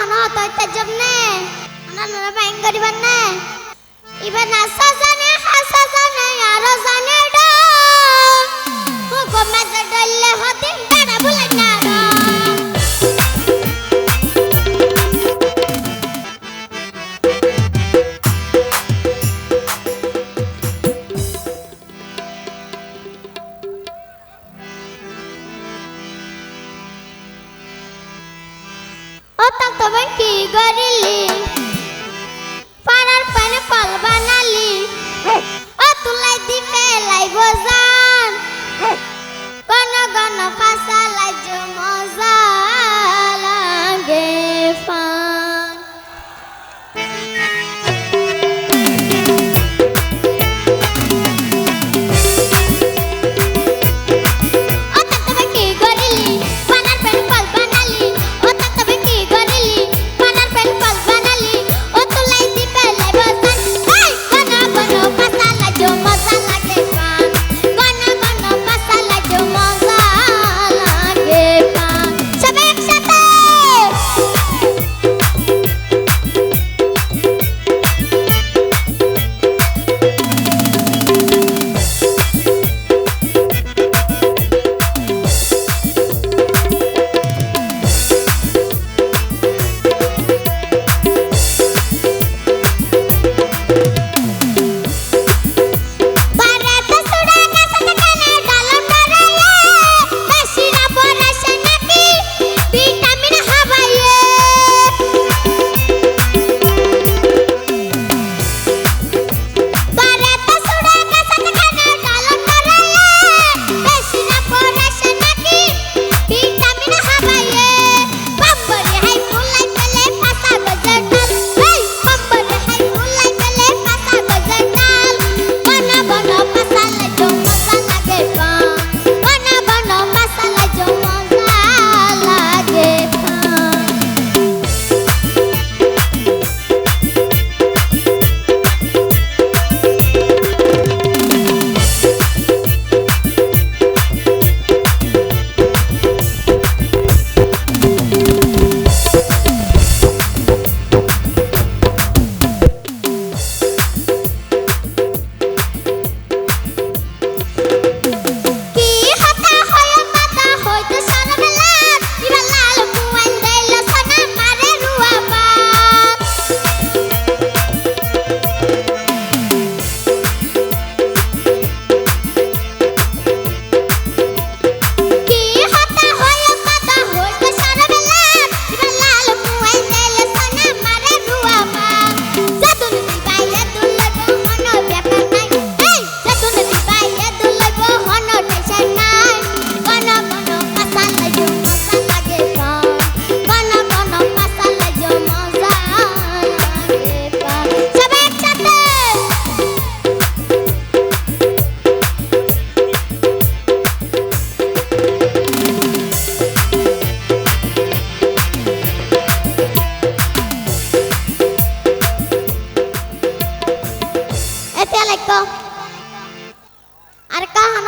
হন তৈতার জন্য নানা ভাই করিবার না। এবার নাসা জানে হাসা জানে আরও জানে ডো কি করলি?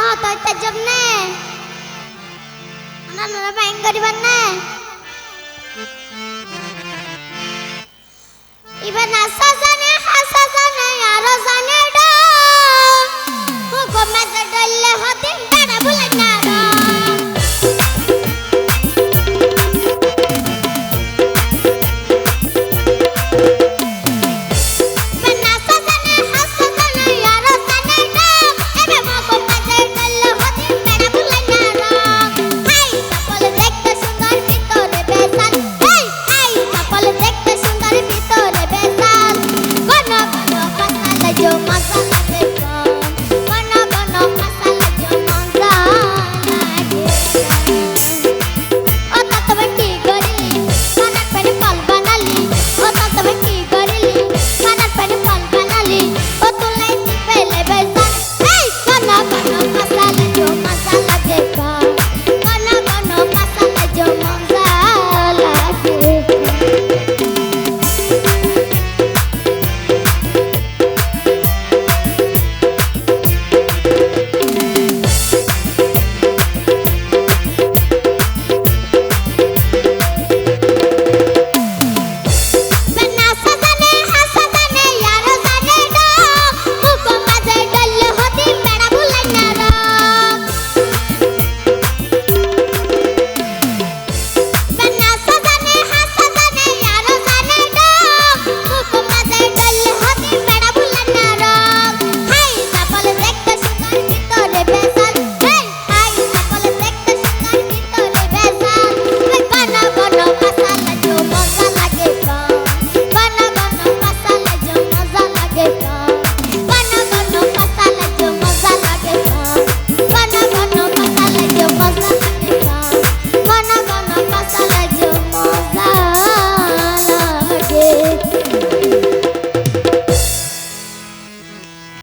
মনে হতো তার জন্যে আপনারা ব্যাং করিবার না এবার নাচা জানে হাসা জানে আরও জানে 就马上